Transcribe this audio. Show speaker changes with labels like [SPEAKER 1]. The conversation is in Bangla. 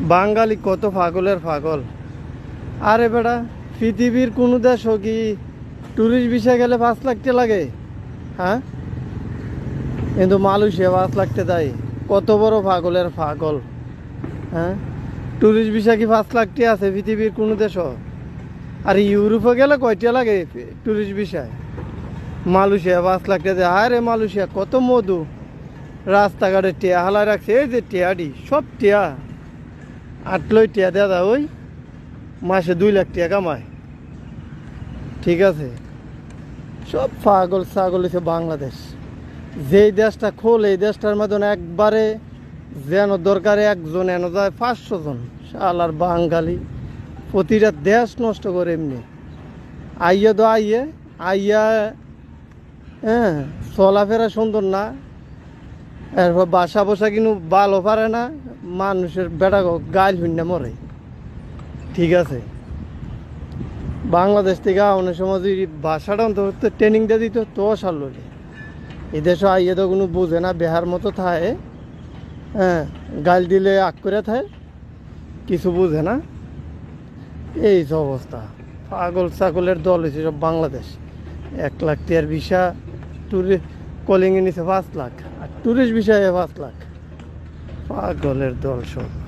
[SPEAKER 1] বাঙালি কত পাগলের পাগল। আরে বেটা, পৃথিবীর কোনো দেশ কি ট্যুরিস্ট বিষয় গেলে পাঁচ লাখ লাগে? হ্যাঁ? কিন্তু মালয়েশিয়া পাঁচ লাখ দেয়। কত বড় পাগলের পাগল। হ্যাঁ? ট্যুরিস্ট ভিসা কি পাঁচ লাখ টাকা আছে পৃথিবীর কোনো দেশও আর ইউরোপে গেলে কয়টা লাগে ট্যুরিস্ট ভিসায় মালয়েশিয়া পাঁচ লাখ টাকা দেয়। আরে মালয়েশিয়া, কত মধু। রাস্তাঘাটে টিয়া হালায় রাখছে, এই যে টিয়াডি, সব টিয়া। আটলই টিয়া দাদা ওই মাসে দুই লাখ টাকা কামায়। ঠিক আছে? সব পাগল ছাগল হচ্ছে বাংলাদেশ। যেই দেশটা খোল, এই দেশটার মতন একবারে যেন দরকারে একজন এনে যায়, পাঁচশো জন। শালার বাঙালি, প্রতিটা দেশ নষ্ট করে এমনি। আইয়ে তো আইয়ে, আইয়া হ্যাঁ চলাফেরা সুন্দর না। এরপর বাসা বসা কিন্তু ভালো পারে না। মানুষের বেটা গাইল শূন্য মরে। ঠিক আছে? বাংলাদেশ থেকে অনেক সময় যদি ভাষাটা ট্রেনিং দিয়ে দিত, তো সারল এদেশে আইয়ে তো কোনো বোঝে না, বেহার মতো থাকে হ্যাঁ গাল দিলে আগ করে থাকে কিছু বুঝে না। এই যে অবস্থা। পাগল ছাগলের দল হয়েছে সব বাংলাদেশ। এক লাখ টিয়ার ভিসা ট্যুরি কলিংয়ে নিছে পাঁচ লাখ। আর ট্যুরিস্ট বিষয়ে পাঁচ লাখ। পাগলের দল সব।